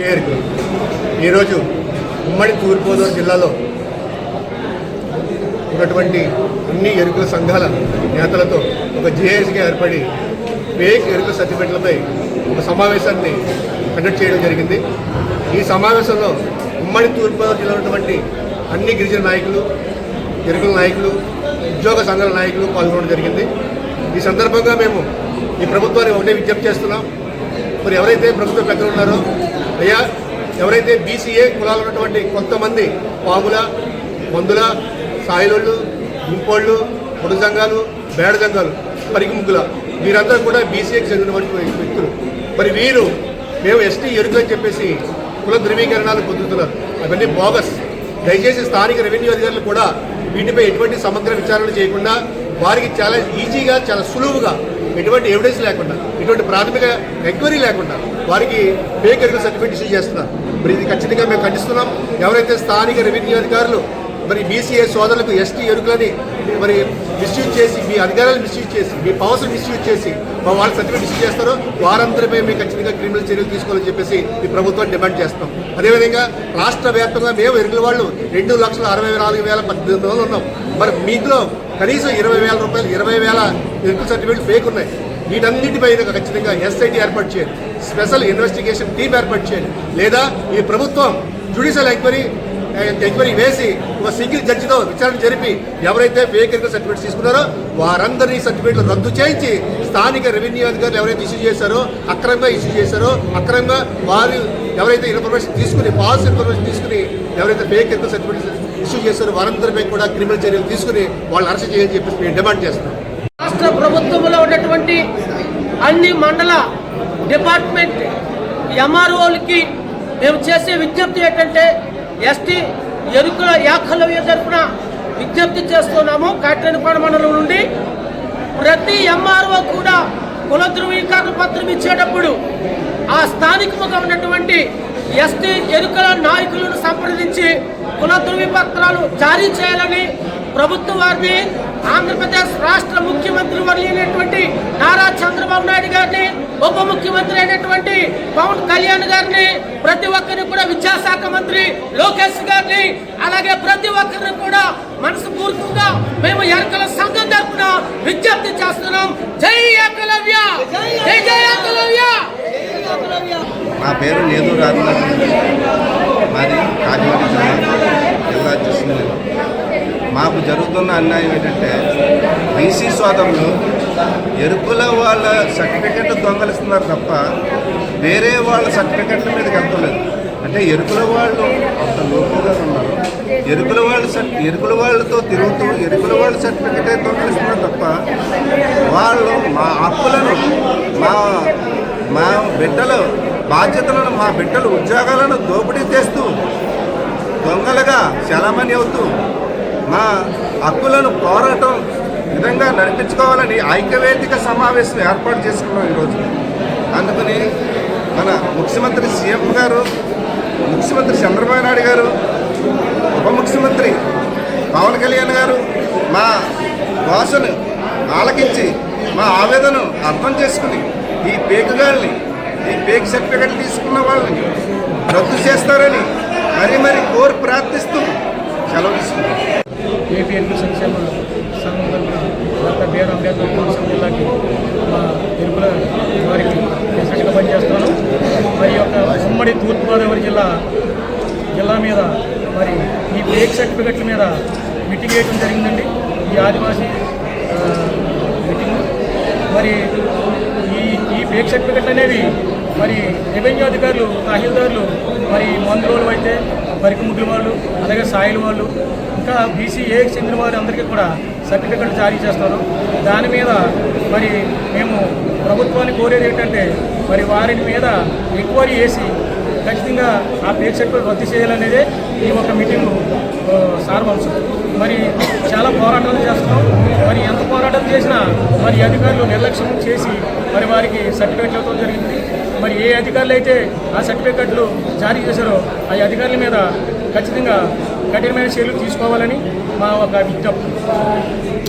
చేరుకు. ఈరోజు ఉమ్మడి తూర్పుగోదావరి జిల్లాలో ఉన్నటువంటి అన్ని ఎరుకుల సంఘాల నేతలతో ఒక జేఏసీగా ఏర్పడి ఫేక్ ఎరుకుల సర్టిఫికెట్లపై ఒక సమావేశాన్ని కండక్ట్ చేయడం జరిగింది. ఈ సమావేశంలో ఉమ్మడి తూర్పుగోదావరి జిల్లా ఉన్నటువంటి అన్ని గిరిజన నాయకులు ఎరుకుల నాయకులు ఉద్యోగ సంఘాల నాయకులు పాల్గొనడం జరిగింది. ఈ సందర్భంగా మేము ఈ ప్రభుత్వాన్ని ఒకటే విజ్ఞప్తి చేస్తున్నాం. మరి ఎవరైతే ప్రభుత్వ పెద్దలు ఉన్నారో అయ్యా ఎవరైతే బీసీఏ కులాలు ఉన్నటువంటి కొంతమంది పాముల మందుల సాయిలోళ్ళు ఇంపోళ్ళు పొడు సంఘాలు బేడ సంఘాలు పరిగిముగ్గుల వీరందరూ కూడా బీసీఏకి చెందినటువంటి వ్యక్తులు. మరి వీరు మేము ఎస్టీ ఎరుకు అని చెప్పేసి కుల ధృవీకరణాలు పొందుతున్నారు. అవన్నీ బోగస్. దయచేసి స్థానిక రెవెన్యూ అధికారులు కూడా వీటిపై ఎటువంటి సమగ్ర విచారణ చేయకుండా వారికి చాలా ఈజీగా చాలా సులువుగా ఎటువంటి ఎవిడెన్స్ లేకుండా ఎటువంటి ప్రాథమిక ఎంక్వైరీ లేకుండా వారికి ఫేక్ ఎరుకుల సర్టిఫికేట్ ఇష్యూ చేస్తున్నారు. మరి ఇది ఖచ్చితంగా మేము ఖండిస్తున్నాం. ఎవరైతే స్థానిక రెవెన్యూ అధికారులు మరి బీసీఏ సోదరులకు ఎస్టీ ఎరుకులని మరి మిస్యూజ్ చేసి మీ అధికారాలు మిస్యూజ్ చేసి మీ పవర్స్ మిస్యూజ్ చేసి మా వాళ్ళ సర్టిఫికేట్ ఇష్యూ చేస్తారో వారందరిపై మేము ఖచ్చితంగా క్రిమినల్ చర్యలు తీసుకోవాలని చెప్పేసి ఈ ప్రభుత్వాన్ని డిమాండ్ చేస్తాం. అదేవిధంగా రాష్ట్ర వ్యాప్తంగా మేము ఎరుకుల వాళ్ళు రెండు లక్షల అరవై నాలుగు వేల పద్దెనిమిది వందలు ఉన్నాం. మరి మీలో కనీసం ఇరవై వేల రూపాయలు ఇరవై వేల ఎరుకుల సర్టిఫికేట్లు ఫేక్ ఉన్నాయి. వీటన్నిటిపైన ఖచ్చితంగా ఎస్ఐటి ఏర్పాటు చేయాలి స్పెషల్ ఇన్వెస్టిగేషన్ టీం ఏర్పాటు చేయాలి లేదా ఈ ప్రభుత్వం జ్యుడిషియల్ ఎంక్వైరీ ఎంక్వైరీ వేసి ఒక సింగిల్ జడ్జితో విచారణ జరిపి ఎవరైతే ఫేక్ ఎన్నికల సర్టిఫికేట్స్ తీసుకున్నారో వారందరినీ సర్టిఫికేట్లు రద్దు చేయించి స్థానిక రెవెన్యూ అధికారులు ఎవరైతే ఇష్యూ చేశారో అక్రమంగా ఇష్యూ చేశారో అక్రమంగా వారు ఎవరైతే ఇన్ఫర్మేషన్ తీసుకుని ఫాల్స్ ఇన్ఫర్మేషన్ తీసుకుని ఎవరైతే ఫేక్ ఎన్నికల సర్టిఫికేట్స్ ఇష్యూ చేశారు వారందరిపై కూడా క్రిమినల్ చర్యలు తీసుకుని వాళ్ళు అరెస్ట్ చేయాలని చెప్పేసి మేము డిమాండ్ చేస్తున్నాం. రాష్ట్ర ప్రభుత్వంలో ఉన్నటువంటి అన్ని మండల డిపార్ట్మెంట్ ఎంఆర్ఓలకి మేము చేసే విజ్ఞప్తి ఏంటంటే ఎస్టీ ఎరుకుల యాఖలవ్య తరఫున విజ్ఞప్తి చేస్తున్నాము. కాట్రేనిపాడు మండలం నుండి ప్రతి ఎంఆర్ఓ కూడా కుల ధృవీకరణ పత్రం ఇచ్చేటప్పుడు ఆ స్థానికముగా ఉన్నటువంటి ఎస్టీ ఎరుకల నాయకులు సంప్రదించి కుల ధృవీపత్రాలు జారీ చేయాలని ప్రభుత్వం వారిని ఆంధ్రప్రదేశ్ రాష్ట్ర ముఖ్యమంత్రి వర్యులైనటువంటి నారా చంద్రబాబు నాయుడు గారిని ఉప ముఖ్యమంత్రి అయినటువంటి పవన్ కళ్యాణ్ గారిని ప్రతి ఒక్కరిని కూడా విద్యాశాఖ మంత్రి లోకేష్ గారిని అలాగే ప్రతి ఒక్కరిని కూడా మనస్ఫూర్తిగా మేము ఎరకల సంఘం తరపున విజ్ఞప్తి చేస్తున్నాం. జై ఏకలవ్య! జై జై ఏకలవ్య! నా పేరు నేదు రాజు మాది కాకినాడ జిల్లా జిల్లా అధ్యక్షుడు మాకు జరుగుతున్న అన్యాయం ఏంటంటే బీసీ సోదరులు ఎరుకుల వాళ్ళ సర్టిఫికెట్లు దొంగలిస్తున్నారు తప్ప వేరే వాళ్ళ సర్టిఫికెట్ల మీదకి వెళ్తలేదు. అంటే ఎరుకుల వాళ్ళు అంత లోపుగా ఉన్నారు. ఎరుకుల వాళ్ళు సర్ ఎరుకుల వాళ్ళతో తిరుగుతూ ఎరుకుల వాళ్ళ సర్టిఫికెట్ దొంగలిస్తున్నారు తప్ప వాళ్ళు మా హక్కులను మా మా బిడ్డలు బాధ్యతలను మా బిడ్డలు ఉద్యోగాలను దోపిడీ చేస్తూ దొంగలుగా చలామణి అవుతూ మా హక్కులను పోరాటం విధంగా నడిపించుకోవాలని ఐక్యవేదిక సమావేశం ఏర్పాటు చేసుకున్నాం ఈరోజు. అందుకని మన ముఖ్యమంత్రి సీఎం గారు ముఖ్యమంత్రి చంద్రబాబు నాయుడు గారు ఉప ముఖ్యమంత్రి పవన్ కళ్యాణ్ గారు మా భాషను ఆలకించి మా ఆవేదనను అర్థం చేసుకుని ఈ పేకుగాల్ని ఈ బేక్ సర్టిఫికెట్ తీసుకున్న వాళ్ళని రద్దు చేస్తారని మరి మరి కోరి ప్రార్థిస్తూ సెలవు తీసుకుంటాం. ఏపీ ఎన్నికల సంక్షేమ సంబంధంగా డాక్టర్ బిఆర్ అంబేద్కర్ కోనసీమ జిల్లాకి మా ఎరుపుల వారికి ప్రెసిడెంట్గా పనిచేస్తున్నాను. మరి యొక్క ఉమ్మడి తూర్పుగోదావరి జిల్లా జిల్లా మీద మరి ఈ బేక్ సర్టిఫికెట్ల మీద మీటింగ్ వేయడం జరిగిందండి. ఈ ఆదివాసీ మిటింగ్ మీటింగ్. మరి ఈ సర్టిఫికెట్లు అనేవి మరి రెవెన్యూ అధికారులు తహసీల్దారులు మరి మందులోళ్ళు అయితే బరికి ముగ్గుల వాళ్ళు అలాగే సాయిల వాళ్ళు ఇంకా బీసీఏకి చెందిన వారు అందరికీ కూడా సర్టిఫికెట్లు జారీ చేస్తారు. దాని మీద మరి మేము ప్రభుత్వాన్ని కోరేది ఏంటంటే మరి వారి మీద ఎంక్వైరీ చేసి ఖచ్చితంగా ఆ పేరు సర్టిఫికెట్ రద్దు చేయాలనేదే ఈ ఒక మీటింగ్ సార్వంశం మరి చాలా పోరాటాలు చేస్తున్నాం. మరి ఎంత పోరాటం చేసినా మరి అధికారులు నిర్లక్ష్యం చేసి మరి వారికి సర్టిఫికెట్లు ఇవ్వడం జరిగింది. మరి ఏ అధికారులు అయితే ఆ సర్టిఫికెట్లు జారీ చేశారో ఆ అధికారుల మీద ఖచ్చితంగా కఠినమైన చర్యలు తీసుకోవాలని మా ఒక విజ్ఞప్తి.